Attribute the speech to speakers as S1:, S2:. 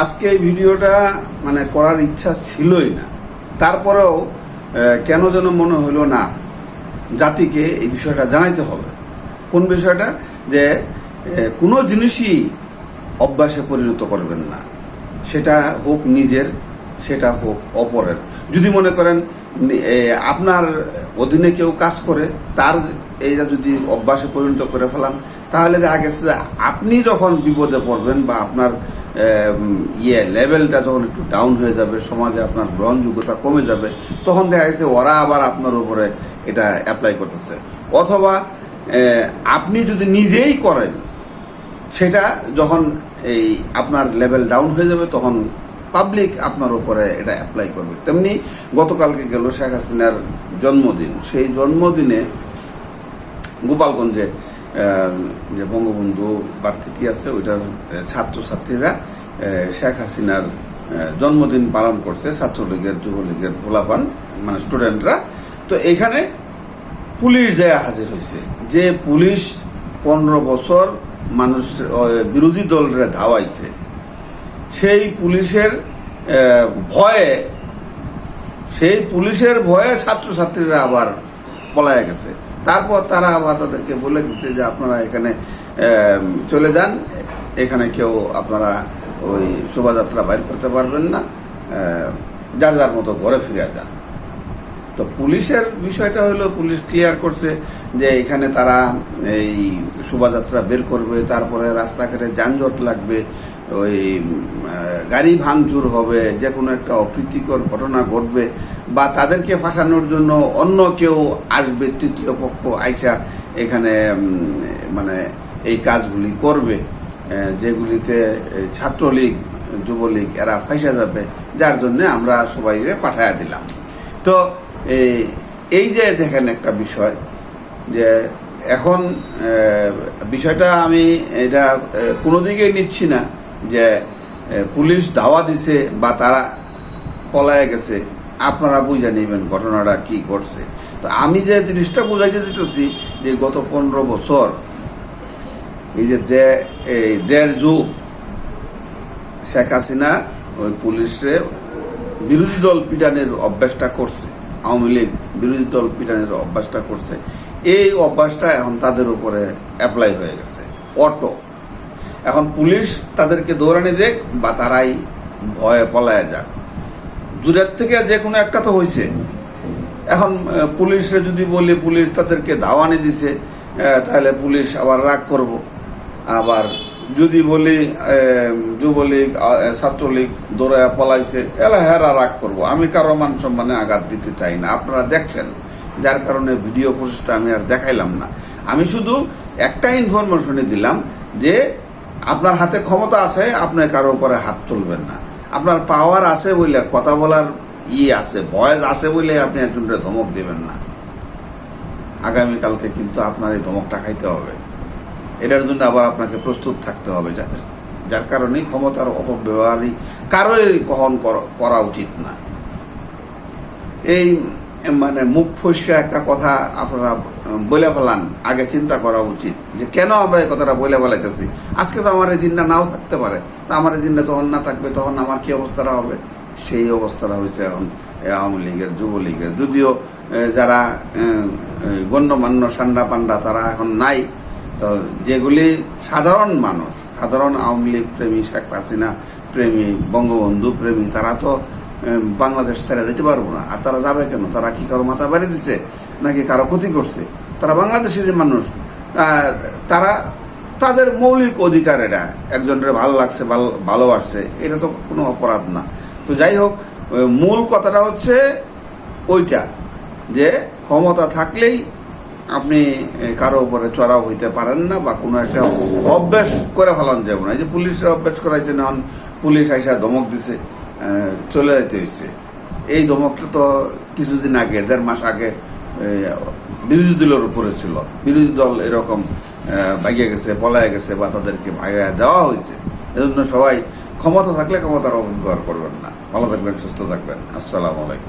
S1: আজকে এই ভিডিওটা মানে করার ইচ্ছা ছিলই না। তারপরেও কেন যেন মনে হলো না, জাতিকে এই বিষয়টা জানাইতে হবে। কোন বিষয়টা? যে কোনো জিনিসই অভ্যাসে পরিণত করবেন না। সেটা হোক নিজের, সেটা হোক অপরের। যদি মনে করেন আপনার অধীনে কেউ কাজ করে, তার এইটা যদি অভ্যাসে পরিণত করে ফেলান, তাহলে দেখা গেছে আপনি যখন বিপদে পড়বেন বা আপনার ইয়ে লেভেলটা যখন একটু ডাউন হয়ে যাবে, সমাজে আপনার গ্রহণযোগ্যতা কমে যাবে, তখন দেখা গেছে ওরা আবার আপনার উপরে এটা অ্যাপ্লাই করতেছে। অথবা আপনি যদি নিজেই করেন, সেটা যখন এই আপনার লেভেল ডাউন হয়ে যাবে, তখন পাবলিক আপনার উপরে এটা অ্যাপ্লাই করবে। তেমনি গতকালকে গেল শেখ হাসিনার জন্মদিন। সেই জন্মদিনে গোপালগঞ্জে যে বঙ্গবন্ধু বার্তিটি আছে, ওইটার ছাত্রছাত্রীরা শেখ হাসিনার জন্মদিন পালন করছে, ছাত্রলীগের, যুবলীগের ভোলাপান মানে স্টুডেন্টরা। তো এখানে পুলিশ যায় হাজির হয়েছে। যে পুলিশ পনেরো বছর মানুষ বিরোধী দলরে ধাওয়াইছে, সেই পুলিশের ভয়ে, সেই পুলিশের ভয়ে ছাত্রছাত্রীরা আবার পলায় গেছে। তারপর তারা আবার তাদেরকে বলে দিচ্ছে যে আপনারা এখানে চলে যান। এখানে কেউ আপনারা ওই শোভাযাত্রা বাইর করতে পারবেন না। যার যার মতো ঘরে ফিরে যান। তো পুলিশের বিষয়টা হলো, পুলিশ ক্লিয়ার করছে যে এখানে তারা এই শোভাযাত্রা বের করবে, তারপরে রাস্তাঘাটে যানজট লাগবে। ওই গাড়ি ভাঙচুর হবে, যে কোনো একটা অপ্রীতিকর ঘটনা ঘটবে, বা তাদেরকে ফাঁসানোর জন্য অন্য কেউ আসবে, তৃতীয় পক্ষ আইসা এখানে মানে এই কাজগুলি করবে যেগুলিতে ছাত্রলীগ, যুবলীগ, এরা ফাঁসা যাবে, যার জন্য আমরা সবাইকে পাঠাইয়া দিলাম। তো এই যে দেখেন একটা বিষয়, যে এখন বিষয়টা আমি এটা কোনো দিকেই নিচ্ছি না। যে পুলিশ ধাওয়া দিছে বা তারা পলায় গেছে, আপনারা বুঝে নেবেন ঘটনাটা কি ঘটছে। তো আমি যে জিনিসটা বুঝাইতে চাইতেছি যে গত পনেরো বছর এই যে দেড় যুগ শেখ হাসিনা ওই পুলিশে বিরোধী দল পিটানের অভ্যাসটা করছে, আওয়ামী লীগ বিরোধী দল পিটানের অভ্যাসটা করছে। এই অভ্যাসটা এখন তাদের উপরে অ্যাপ্লাই হয়ে গেছে অটো এখন পুলিশ তাদেরকে দৌড়ানি দেখ বা তারাই ভয়ে পলায় যাক। দূরের থেকে যে কোনো একটা তো হয়েছে এখন পুলিশে যদি বলি, পুলিশ তাদেরকে দাওয়ানি দিছে তাহলে পুলিশ আবার রাগ করব। আবার যদি বলি যুবলীগ ছাত্রলীগ দৌড়ায় পলাইছে, এলা হেরা রাগ করব। আমি কারও মান সম্মানে আঘাত দিতে চাই না। আপনারা দেখছেন, যার কারণে ভিডিও প্রসেসটা আমি আর দেখাইলাম না। আমি শুধু একটা ইনফরমেশনই দিলাম যে আপনার হাতে ক্ষমতা আছে, আপনি কারও উপরে হাত তুলবেন না। আপনার পাওয়ার আছে বলে কথা বলার ই আছে ভয়েস আছে বলে আপনি একজনকে ধমক দেবেন না। আগামীকালকে কিন্তু আপনার এই ধমকটা খাইতে হবে। এটার জন্য আবার আপনাকে প্রস্তুত থাকতে হবে। যার কারণে ক্ষমতার অপব্যবহারই কারোই গ্রহণ কর- উচিত না। এই মানে মুখ ফসকে একটা কথা আপনারা বলে ফেলান। আগে চিন্তা করা উচিত যে কেন আমরা এই কথাটা বলে ফেলাইতেছি? আজকে তো আমার এই দিনটা নাও থাকতে পারে। তা আমার এই দিনটা তখন না থাকবে, তখন আমার কি অবস্থাটা হবে? সেই অবস্থাটা হয়েছে এখন আওয়ামী লীগের, যুবলীগের। যদিও যারা গণ্যমান্য সান্ডা পান্ডা তারা এখন নাই। তো যেগুলি সাধারণ মানুষ, সাধারণ আওয়ামী লীগ প্রেমী শেখ হাসিনা, প্রেমী বঙ্গবন্ধু, প্রেমী, তারা তো বাংলাদেশ ছেড়ে যেতে পারব না। আর তারা যাবে কেন? তারা কি কারও মাথা বাড়ি দিছে? নাকি কারও ক্ষতি করছে? তারা বাংলাদেশের মানুষ। তারা তাদের মৌলিক অধিকার এটা। একজনের ভালো লাগছে, ভালো ভালোবাসছে এটা তো কোনো অপরাধ না। তো যাই হোক মূল কথাটা হচ্ছে ওইটা, যে ক্ষমতা থাকলেই আপনি কারও উপরে চড়াও হইতে পারেন না বা কোনো একটা অভ্যাস করে ফেলান যাবে না। এই যে পুলিশের অভ্যাস করাইছে না পুলিশ আইসা ধমক দিছে। চলে যেতে হয়েছে এই ধমকটা তো কিছুদিন আগে, দেড় মাস আগে বিরোধী দলের উপরে ছিল। বিরোধী দল এরকম ভাগিয়ে গেছে পলায় গেছে বা তাদেরকে ভাগিয়ে দেওয়া হয়েছে এজন্য সবাই ক্ষমতা থাকলে ক্ষমতার অপব্যবহার করবেন না। ভালো থাকবেন, সুস্থ থাকবেন। আসসালামু আলাইকুম।